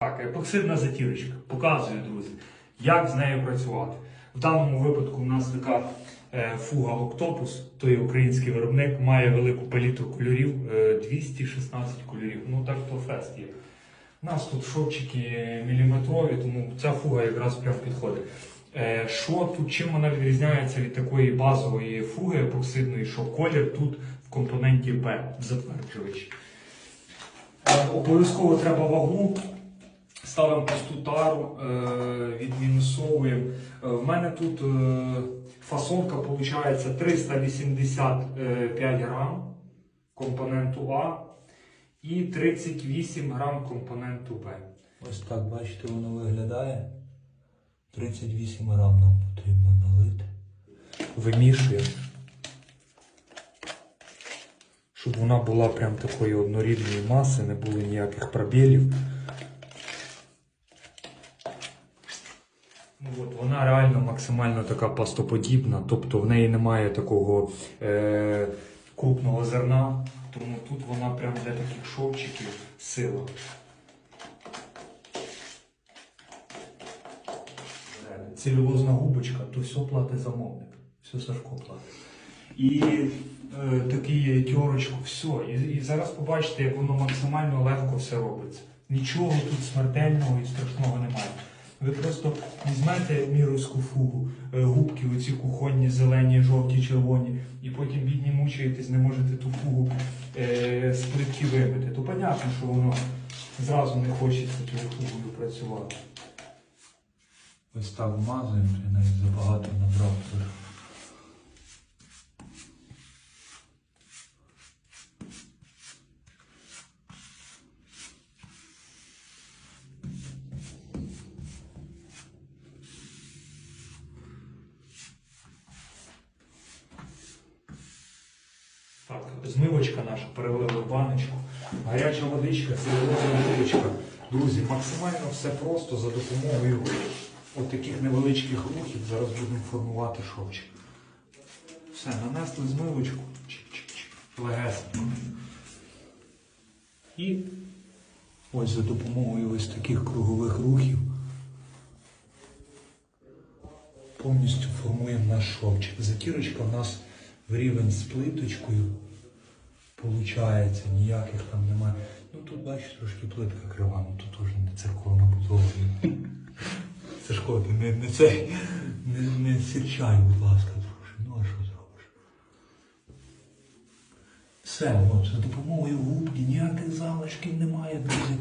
Так, епоксидна затірочка. Показую, друзі, як з нею працювати. В даному випадку у нас така е, фуга Октопус, той український виробник, має велику палітру кольорів, е, 216 кольорів. Ну так то фест є. У нас тут шовчики міліметрові, тому ця фуга якраз прям підходить. Е, Що тут, чим вона відрізняється від такої базової фуги епоксидної, що колір тут в компоненті P, в затверджувачі. Е, Обов'язково треба вагу. Ставимо пусту тару, е, відмінусовуємо. Е, В мене тут фасовка виходить 385 грам компоненту А і 38 грам компоненту Б. Ось так, бачите, воно виглядає. 38 грам нам потрібно налити. Вимішуємо. Щоб вона була прям такої однорідної маси, не було ніяких пробілів. От, вона реально максимально така пастоподібна, тобто в неї немає такого е, крупного зерна, тому тут вона прям для таких шовчиків сила. Цільовозна губочка, то все платить замовник, все Сашко платить. І е, такий тьорочку, все. І, і зараз побачите, як воно максимально легко все робиться. Нічого тут смертельного і страшного немає. Ви просто візьмете міровську фугу, е, губки, оці кухонні, зелені, жовті, червоні, і потім бідні мучаєтесь, не можете ту фугу е, з плитки вибити. То понятно, що воно зразу не хочеться тою фугою працювати. Так вмазуємо, я навіть забагато набрав. тож. Так, змивочка наша перевели в баночку. Гаряча водичка, силовозна водичка. Друзі, максимально все просто за допомогою от таких невеличких рухів. Зараз будемо формувати шовчик. Все, нанесли змивочку. Легесенько. І Ось за допомогою ось таких кругових рухів повністю формуємо наш шовчик. Затірочка в нас в рівень з плиточкою. Получається, ніяких там немає. Ну тут бачиш трошки плитка крива, ну тут теж не церковна будова. Це шкода, не, не цей, не, не сірчай, будь ласка, трошки. Ну а що зробиш? Все, от, за допомогою губки ніяких залишків немає, друзі.